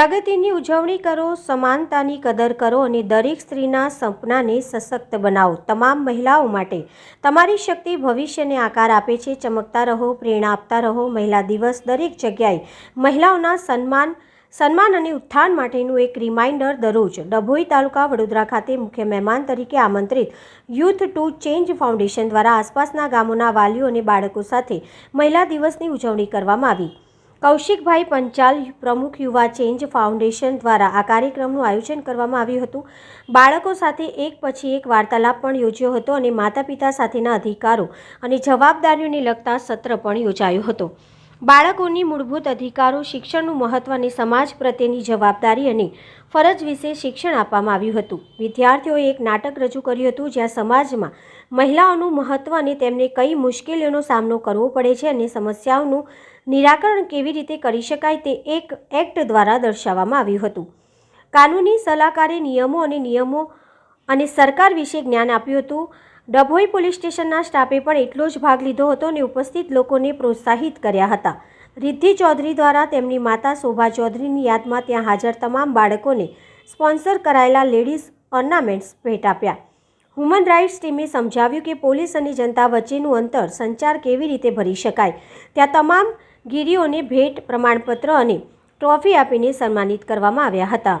પ્રગતિની ઉજવણી કરો, સમાનતાની કદર કરો અને દરેક સ્ત્રીના સપનાને સશક્ત બનાવો. તમામ મહિલાઓ માટે તમારી શક્તિ ભવિષ્યને આકાર આપે છે. ચમકતા રહો, પ્રેરણા આપતા રહો. મહિલા દિવસ દરેક જગ્યાએ મહિલાઓના સન્માન સન્માન અને ઉત્થાન માટેનું એક રિમાઇન્ડર દરરોજ. ડભોઈ તાલુકા વડોદરા ખાતે મુખ્ય મહેમાન તરીકે આમંત્રિત યુથ ટુ ચેન્જ ફાઉન્ડેશન દ્વારા આસપાસના ગામોના વાલીઓ અને બાળકો સાથે મહિલા દિવસની ઉજવણી કરવામાં આવી. કૌશિકભાઈ પંચાલ, પ્રમુખ યુવા ચેન્જ ફાઉન્ડેશન દ્વારા આ કાર્યક્રમનું આયોજન કરવામાં આવ્યું હતું. બાળકો સાથે એક પછી એક વાર્તાલાપ પણ યોજ્યો હતો અને માતા પિતા સાથેના અધિકારો અને જવાબદારીઓને લગતા સત્ર પણ યોજાયો હતો. બાળકોની મૂળભૂત અધિકારો, શિક્ષણનું મહત્વ અને સમાજ પ્રત્યેની જવાબદારી અને ફરજ વિશે શિક્ષણ આપવામાં આવ્યું હતું. વિદ્યાર્થીઓએ એક નાટક રજૂ કર્યું હતું જ્યાં સમાજમાં મહિલાઓનું મહત્વ અને તેમને કઈ મુશ્કેલીઓનો સામનો કરવો પડે છે અને સમસ્યાઓનું નિરાકરણ કેવી રીતે કરી શકાય તે એક એક્ટ દ્વારા દર્શાવવામાં આવ્યું હતું. કાનૂની સલાહકારે નિયમો અને નિયમો અને સરકાર વિશે જ્ઞાન આપ્યું હતું. ડભોઈ પોલીસ સ્ટેશનના સ્ટાફે પણ એટલો જ ભાગ લીધો હતો અને ઉપસ્થિત લોકોને પ્રોત્સાહિત કર્યા હતા. રિદ્ધિ ચૌધરી દ્વારા તેમની માતા શોભા ચૌધરીની યાદમાં ત્યાં હાજર તમામ બાળકોને સ્પોન્સર કરાયેલા લેડીઝ ઓર્નામેન્ટ્સ ભેટ આપ્યા. હ્યુમન રાઇટ્સ ટીમે સમજાવ્યું કે પોલીસ અને જનતા વચ્ચેનું અંતર સંચાર કેવી રીતે ભરી શકાય, ત્યાં તમામ ગીરીઓને ભેટ, પ્રમાણપત્ર અને ટ્રોફી આપીને સન્માનિત કરવામાં આવ્યા હતા.